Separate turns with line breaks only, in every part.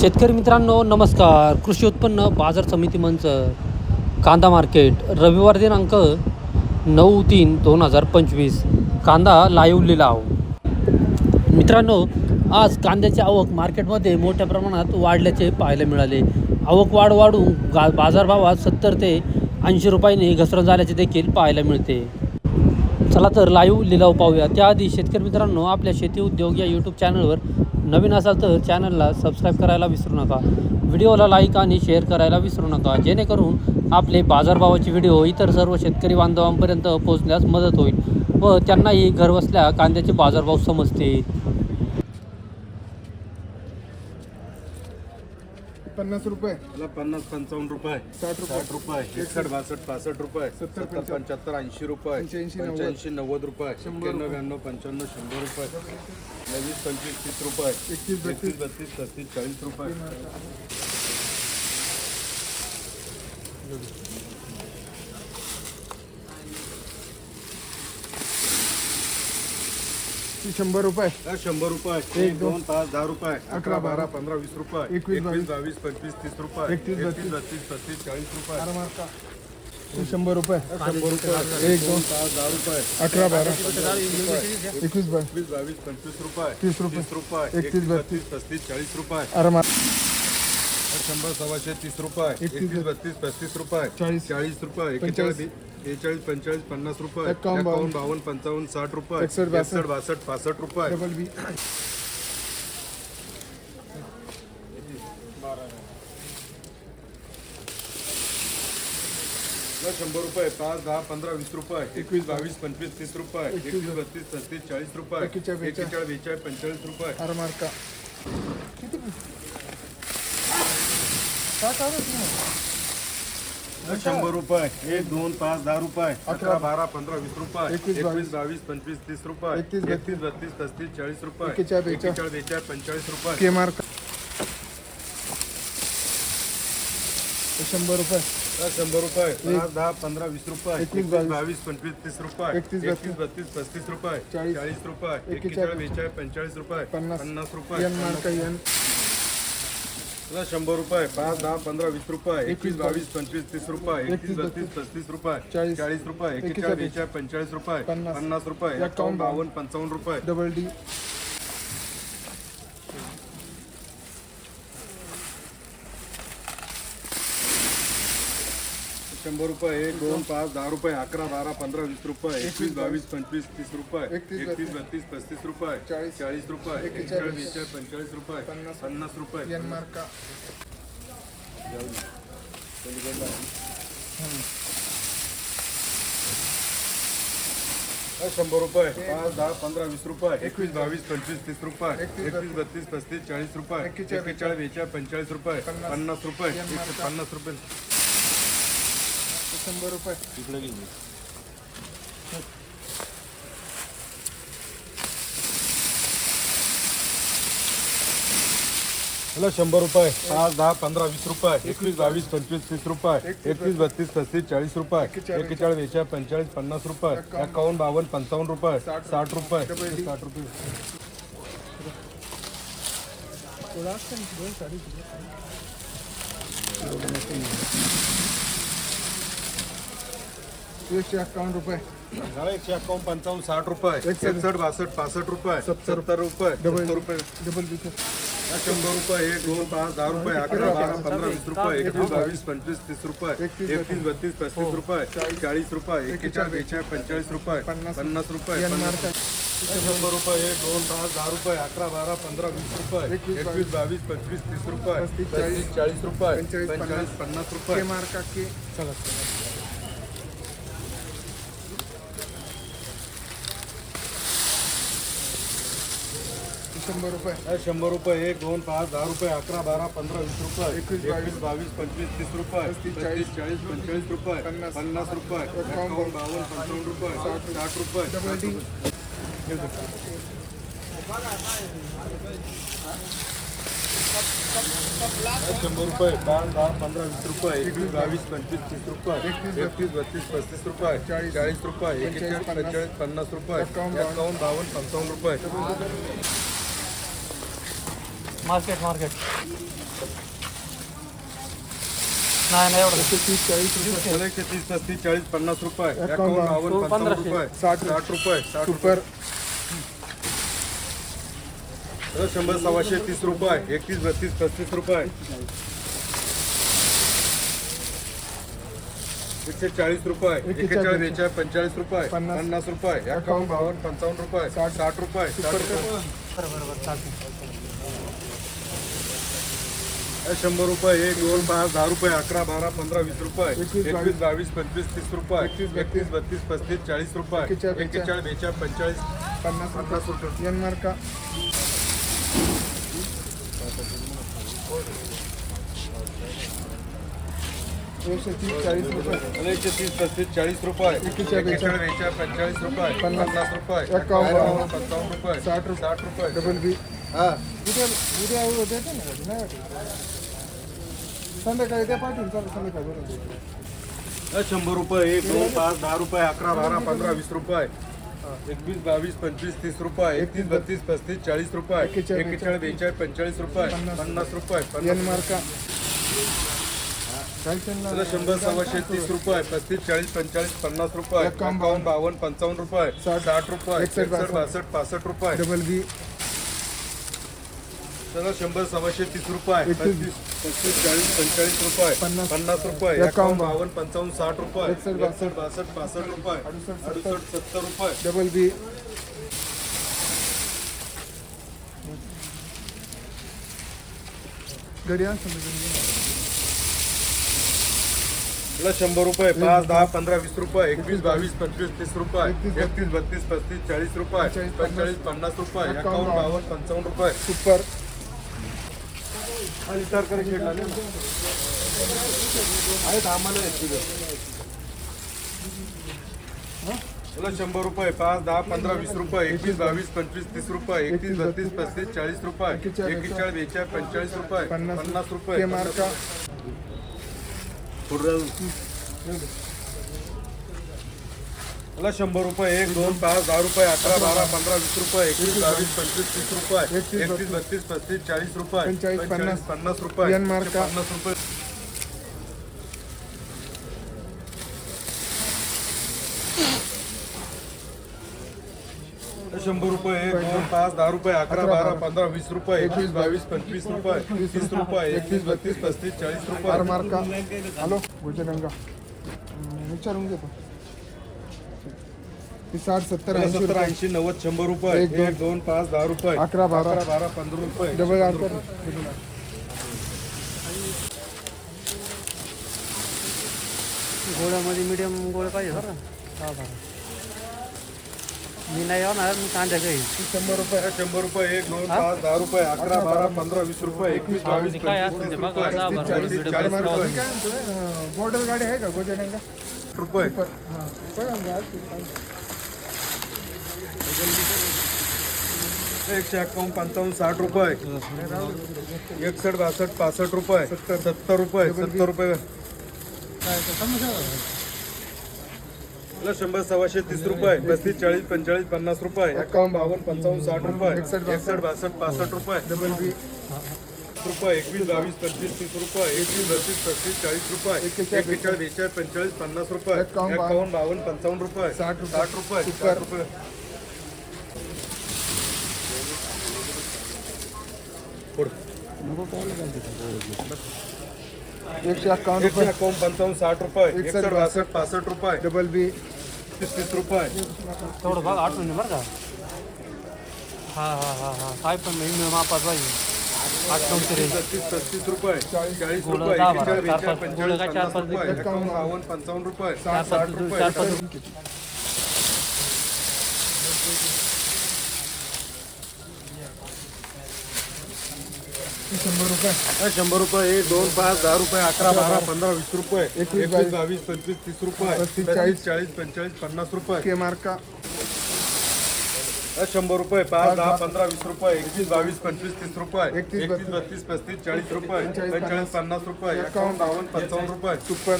शेतकरी मित्रांनो नमस्कार. कृषी उत्पन्न बाजार समिती मंच कांदा मार्केट. रविवार दिनांक नऊ तीन दोन हजार पंचवीस. कांदा लाईव्ह लिलाव मित्रांनो आज कांद्याची आवक मार्केटमध्ये मोठ्या प्रमाणात वाढल्याचे पाहायला मिळाले. आवक वाढ वाढून गा बाजारभावात सत्तर ते ऐंशी रुपयांनी घसरण झाल्याचे देखील पाहायला मिळते. चला तर लाईव्ह लिलाव पाहूया. त्याआधी शेतकरी मित्रांनो आपल्या शेती उद्योग या यूट्यूब चॅनलवर नवीन असाल तर चॅनलला सबस्क्राईब करायला विसरू नका. व्हिडिओला लाईक आणि शेअर करायला विसरू नका. जेणेकरून आपले बाजारभावाचे व्हिडिओ इतर सर्व शेतकरी बांधवांपर्यंत पोहोचण्यास मदत होईल व त्यांनाही घरबसल्या कांद्याचे बाजारभाव समजतील.
पन्नास रुपये.
मला पन्नास पंचावन्न रुपये.
साठ रुपये.
साठ रुपये. एकसष्ट बासष्ट पासष्ट रुपये.
सत्तर,
पंच्याहत्तर ऐंशी रुपये.
पंच्याऐंशी, नव्वद.
पंच्याऐंशी नव्वद रुपये.
शंभर
ब्याण्णव पंच्याण्णव शंभर रुपये. नवीस पंचवीस तीस रुपये.
एकतीस, बत्तीस.
बत्तीस पस्तीस चाळीस रुपये.
ती शंभर रुपये.
हा, शंभर रुपये.
एक,
दोन पाच दहा रुपये. अकरा बारा पंधरा वीस रुपये.
एकवीस,
एकवीस बावीस पंचवीस तीस रुपये.
एकतीस, बत्तीस.
बत्तीस पस्तीस चाळीस रुपये.
अरे मारका ती शंभर रुपये.
शंभर रुपये.
एक दोन
पाच दहा रुपये.
अकरा बारा. एकवीस बाय
एकवीस बावीस. पंचवीस रुपये.
तीस रुपये.
रुपये.
एकतीस,
एकतीस
बत्तीस.
पस्तीस चाळीस रुपये.
अरे मार
शंभर सव्वाशे तीस रुपये.
एकतीस,
एकतीस बत्तीस पस्तीस रुपये.
चाळीस.
चाळीस रुपये.
पंचेचाळीस.
बेचाळीस पंचेचाळीस पन्नास रुपये.
एकावन्न,
एकावन्न बावन्न पंचावन्न साठ रुपये.
एकसष्ट, बासष्ट.
एकसष्ट बासष्ट पासष्ट रुपये.
Double B.
शंभर रुपये पाच दहा पंधरा वीस रुपये. एकवीस बावीस पंचवीस तीस रुपये.
एकवीस,
बत्तीस पस्तीस चाळीस रुपये.
एकेचाळीस, बेचाळीस.
एकेचाळीस बेचाळीस पंचेचाळीस रुपये.
अरे मारका.
ला शंभर रुपये. एक दोन पाच दहा रुपये. अकरा. बारा पंधरा वीस रुपये.
एकवीस,
एकवीस बावीस पंचवीस तीस रुपये.
एकतीस,
एकतीस बत्तीस पस्तीस चाळीस रुपये.
एकेचाळीस, बेचाळीस.
एकेचाळीस बेचाळीस पंचेचाळीस रुपये.
के मारका. शंभर रुपये.
ला शंभर रुपये. पाच दहा पंधरा वीस रुपये.
एकवीस,
एकवीस
बावीस.
बावीस पंचवीस तीस रुपये.
एकतीस,
एकतीस बत्तीस पस्तीस रुपये.
चाळीस.
चाळीस रुपये.
एकेचाळीस,
एकेचाळीस बेचाळीस पंचेचाळीस रुपये.
पन्नास.
पन्नास रुपये.
एन मारका एन.
ला शंभर रुपये पाच दहा पंधरा वीस रुपये
एकवीस,
बावीस पंचवीस तीस रुपये
एकतीस,
बत्तीस पस्तीस रुपये
चाळीस.
चाळीस रुपये
एकेचाळीस,
पंचेचाळीस रुपये
पन्नास.
रुपये
एकावन्न
बावन्न पंचावन्न रुपये.
Double D.
शंभर रुपये एक दोन पाच दहा रुपये अकरा बारा पंधरा वीस रुपये एकवीस बावीस पंचवीस तीस रुपये
एकतीस,
बत्तीस पस्तीस रुपये
चाळीस.
चाळीस रुपये बेचाळीस पंचेचाळीस रुपये
पन्नास.
पन्नास रुपये शंभर रुपये पाच दहा पंधरा वीस रुपये एकवीस बावीस पंचवीस तीस रुपये एकवीस बत्तीस पस्तीस चाळीस रुपये
एकेचाळीस
बेचाळीस पंचेचाळीस रुपये
पन्नास.
पन्नास रुपये पन्नास रुपये
शंभर रुपये.
इकडे गेली हॅलो शंभर रुपये. पाच दहा पंधरा वीस रुपये. एकवीस बावीस पंचवीस तीस रुपये. एकवीस बत्तीस पस्तीस चाळीस रुपये.
एकेचाळीस,
बेचाळीस पंचेचाळीस पन्नास रुपये. एकावन्न. बावन्न पंचावन्न रुपये.
साठ,
साठ रुपये. साठ रुपये.
एकशे अठ्ठावन्न रुपये.
झालं एकशे एकावन्न पंचावन्न साठ रुपये.
एकसष्ट.
बासष्ट पासष्ट रुपये.
सत्तर.
सत्तर रुपये.
डबल
रुपये.
डबल
शंभर रुपये एक दोन पाच दहा रुपये अकरा बारा पंधरा वीस रुपये एकवीस बावीस. पंचवीस तीस रुपये.
एकतीस,
बत्तीस पस्तीस रुपये. चाळीस. रुपये एकेचाळीस बेचाळीस पंचेचाळीस रुपये.
पन्नास.
रुपये शंभर रुपये एक दोन पाच दहा रुपये अकरा बारा पंधरा वीस रुपये.
एकवीस,
बावीस. पंचवीस तीस रुपये. चाळीस. रुपये.
पंचेचाळीस,
पन्नास
के
रुपये
मारका के चला. शंभर रुपये.
शंभर रुपये एक दोन पाच दहा रुपये अकरा बारा पंधरा वीस रुपये.
एकवीस,
एकवीस बावीस. पंचवीस तीस रुपये.
पस्तीस
चाळीस. पंचेचाळीस रुपये.
पन्नास.
पन्नास रुपये. बावन्न पंचावन्न रुपये. साठ. रुपये.
Double D.
शंभर रुपये. पाच दहा पंधरा वीस रुपये. एकवीस बावीस पंचवीस तीस रुपये. एकतीस बत्तीस. पस्तीस रुपये.
चाळीस.
चाळीस रुपये. एकेचाळीस
पन्नास.
पंचेचाळीस पन्नास रुपये.
एकावन्न
बावन्न पंचावन्न रुपये.
मार्केट मार्केट नाही नाही एवढं.
एकशे तीस चाळीस रुपये.
एकशे तीस पस्तीस चाळीस पन्नास रुपये.
एकावन्न, साठ
साठ रुपये. साठ शंभर सव्वाशे तीस रुपये. एकतीस बत्तीस पस्तीस रुपये एकशे चाळीस रुपये. एकेचाळीस बेचाळीस पंचेचाळीस रुपये.
पन्नास.
रुपये. एकावन्न बावन्न पंचावन्न रुपये
साठ.
साठ रुपये साठ रुपये
चालते
शंभर रुपये एक दोन पाच दहा रुपये अकरा बारा पंधरा वीस रुपये
एकवीस,
बावीस. पंचवीस तीस रुपये
एकतीस,
बत्तीस पस्तीस चाळीस रुपये
एकेचाळीस,
एकेचाळीस बेचाळीस. पंचेचाळीस
पन्नास
पन्नास रुपये.
एन मार्का. एकशे तीस चाळीस रुपये.
एकशे तीस पस्तीस चाळीस रुपये
एकेचाळीस
बेचाळीस. पंचेचाळीस रुपये
पन्नास.
रुपये
एकावन्न,
पंचावन्न रुपये
साठ.
साठ रुपये.
Double B.
हा
उद्या उद्या उद्या देते ना गाडी, नाही वाटत संध्याकाळी त्या पाठवून चालू संध्याकाळी बरोबर
शंभर रुपये एक दोन पाच दहा रुपये अकरा बारा पंधरा वीस रुपये. एकवीस बावीस पंचवीस तीस रुपये. एकतीस बत्तीस पस्तीस चाळीस रुपये.
एकेचाळीस,
बेचाळीस पंचेचाळीस रुपये.
पन्नास.
रुपये. पन्नास शंभर सव्वाशे तीस रुपये पस्तीस चाळीस पंचेचाळीस पन्नास रुपये.
एकावन्न,
एकावन्न बावन्न पंचावन्न रुपये.
साठ,
साठ रुपये
एकसष्ट,
एकसष्ट बासष्ट पासष्ट रुपये.
Double B.
शंभर सव्वाशे तीस रुपये चाळीस पंचेचाळीस रुपये
पन्नास.
रुपये
एकावन्न.
बावन्न पंचावन्न साठ रुपये
एकसष्ट,
बासष्ट पासष्ट रुपये
अडुसष्ट,
सत्तर रुपये
डबल बी
शंभर रुपये पाच दहा पंधरा वीस रुपये एकवीस बावीस पंचवीस तीस रुपये
एकतीस,
बत्तीस पस्तीस चाळीस रुपये
पंचेचाळीस,
पन्नास रुपये
एकावन्न,
बावन्न पंचावन्न रुपये
सुपर
हा विचार खेळला आहेत. आम्हाला आहेत. तुला शंभर रुपये पाच दहा पंधरा वीस रुपये एकवीस बावीस पंचवीस तीस रुपये एकतीस बत्तीस पस्तीस चाळीस रुपये
एकेचाळीस,
बेचाळीस पंचेचाळीस रुपये
पन्नास
रुपये
मार्का
मला शंभर रुपये एक दोन पाच दहा रुपये अकरा बारा पंधरा वीस रुपये एकवीस बावीस पंचवीस तीस रुपये
एकतीस,
बत्तीस पस्तीस चाळीस रुपये
पन्नास.
पन्नास रुपये. पन्नास रुपये. शंभर रुपये एक दोन पाच दहा रुपये अकरा बारा पंधरा वीस रुपये एकवीस बावीस पंचवीस रुपये तीस रुपये एकतीस बत्तीस. पस्तीस चाळीस रुपये.
मार्का हॅलो हम्म, विचारून घेतो ती साठ सत्तर ऐंशी
सत्तर
रुपये.
ऐंशी नव्वद शंभर रुपये.
एक, दोन.
एक दोन पाच दहा रुपये.
अकरा, बारा.
बारा पंधरा रुपये.
डबल
गोळ्यामध्ये मीडियम गोळे पाहिजे बरं. हा बरं. मी नाही येणार मी काही
ती शंभर रुपये.
शंभर रुपये एक दोन पाच दहा रुपये अकरा बारा पंधरा वीस रुपये एकवीस बावीस
काय
तीस
बघा
रुपये
दहा बारा
बॉर्डर गाडी आहे का? गुजरंगा
रुपये. एकशे एक्कावन्न पंचावन्न साठ रुपये. एकसठ बासष्ट पासष्ट रुपये. सत्तर सत्तर रुपये सत्तर रुपये. शंभर सव्वाशे तीस रुपये पस्तीस चाळीस पंचेचाळीस पन्नास रुपये. एकावन्न बावन्न पंचावन्न साठ रुपये. एकसठ बासष्ट पासष्ट रुपये.
डबल बी
रुपये एकवीस बावीस पंचवीस तीस रुपये. एकवीस बत्तीस पस्तीस चाळीस रुपये.
एकेचाळीस,
बेचाळीस पंचेचाळीस पन्नास रुपये.
एकावन्न,
बावन्न पंचावन्न रुपये.
साठ रुपये.
साठ रुपये. रुपये.
एकशे अठ्ठावन्न
एकशे
रुपये
एकावन्न पंचावन्न साठ रुपये
एकसष्ट,
एकसष्ट बासष्ट पासष्ट रुपये
डबल बी
तीस तीस रुपये
तेवढं बघा आठवण नाही बरं का हा हा हा हा काय पण मी मापात पाहिजे आठ नऊशे रे
पस्तीस पस्तीस रुपये चाळीस
गोळं
रुपये
दहा बारा, चार पाच गोळं काय चार
पन्नास
पाच
पंचावन्न रुपये
चार
साठ
पाच
रुपये
चार पाच
शंभर रुपये.
हा, शंभर रुपये एक दोन पाच दहा रुपये अकरा बारा पंधरा वीस रुपये.
एकवीस,
बावीस. पंचवीस तीस रुपये.
चाळीस.
चाळीस पंचेचाळीस पन्नास रुपये.
के मार्का.
शंभर रुपये पाच दहा पंधरा वीस रुपये. एकवीस बावीस पंचवीस तीस रुपये.
एकतीस,
बत्तीस. पस्तीस चाळीस रुपये.
पंचेचाळीस
पन्नास. रुपये. एकावन्न. बावन्न पंचावन्न रुपये.
सुपर.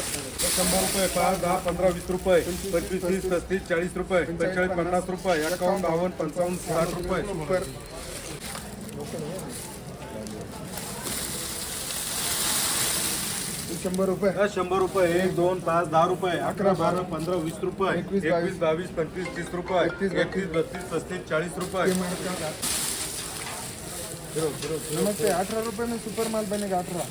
शंभर रुपये पाच दहा पंधरा वीस रुपये. पंचवीस तीस पस्तीस. चाळीस रुपये. पंचेचाळीस पन्नास रुपये. एकावन्न बावन्न पंचावन्न साठ रुपये.
सुपर. शंभर रुपये.
हा, शंभर रुपये एक दोन पाच दहा रुपये अकरा बारा पंधरा वीस रुपये
एकवीस,
एकवीस बावीस पंचवीस तीस रुपये
एकतीस,
एकतीस बत्तीस पस्तीस चाळीस रुपये.
अठारह रुपये में सुपर माल बनेगा अठारह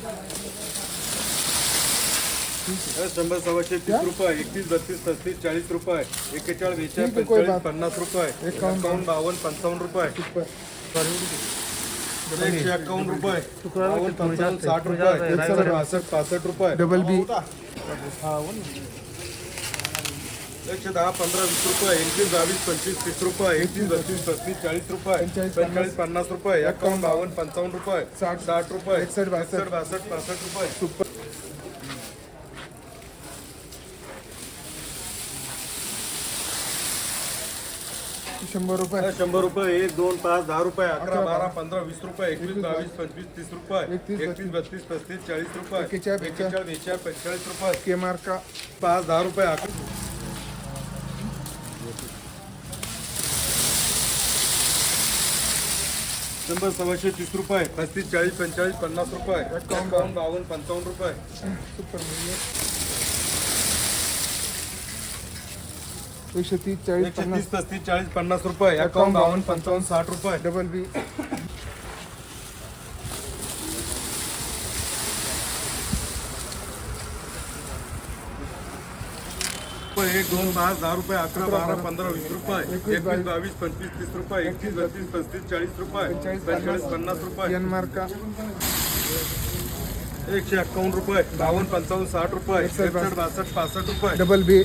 हा, शंभर सव्वाशे तीस रुपये एकतीस बत्तीस पस्तीस चाळीस रुपये एक्केचाळीस बेचाळीस
ठीक कोई
पंचेचाळीस
बात
पन्नास रुपये
एकावन्न,
एकावन्न बावन्न पंचावन्न रुपये. एकशे एक्कावन्न रुपये. बावन्न पंचावन्न साठ रुपये. एकसष्ट बासष्ट पासष्ट रुपये.
Double B.
एकशे दहा पंधरा वीस रुपये. एकवीस बावीस पंचवीस तीस रुपये. एकतीस बत्तीस पस्तीस चाळीस रुपये.
पंचेचाळीस,
पंचेचाळीस पन्नास रुपये. एकावन्न बावन्न पंचावन्न रुपये.
साठ,
साठ रुपये.
एकसष्ट, बासष्ट.
बासष्ट पासष्ट रुपये.
शंभर रुपये.
शंभर रुपये एक दोन पाच दहा रुपये अकरा बारा पंधरा वीस रुपये एकवीस बावीस पंचवीस तीस रुपये
एकतीस,
बत्तीस. पस्तीस चाळीस रुपये पंचेचाळीस रुपये.
के मार का
पाच दहा रुपये अकरा शंभर सव्वाशे तीस रुपये पस्तीस चाळीस पंचेचाळीस पन्नास रुपये. एकावन्न बावन्न पंचावन्न रुपये
सुपर म्हणजे एकशे तीस चाळीस
एकशे
पन्नास.
तीस पस्तीस चाळीस पन्नास रुपये. एकावन्न बावन्न पंचावन्न साठ रुपये.
डबल बी
एक दोन पाच दहा रुपये अकरा बारा पंधरा वीस रुपये.
एकवीस,
बावीस. पंचवीस तीस रुपये. एकतीस बत्तीस पस्तीस चाळीस रुपये.
पंचेचाळीस,
पन्नास. रुपये.
एन मार का
एकशे एक्कावन्न रुपये. बावन्न पंचावन्न साठ रुपये. एकसष्ट बासष्ट. पासष्ट रुपये.
डबल बी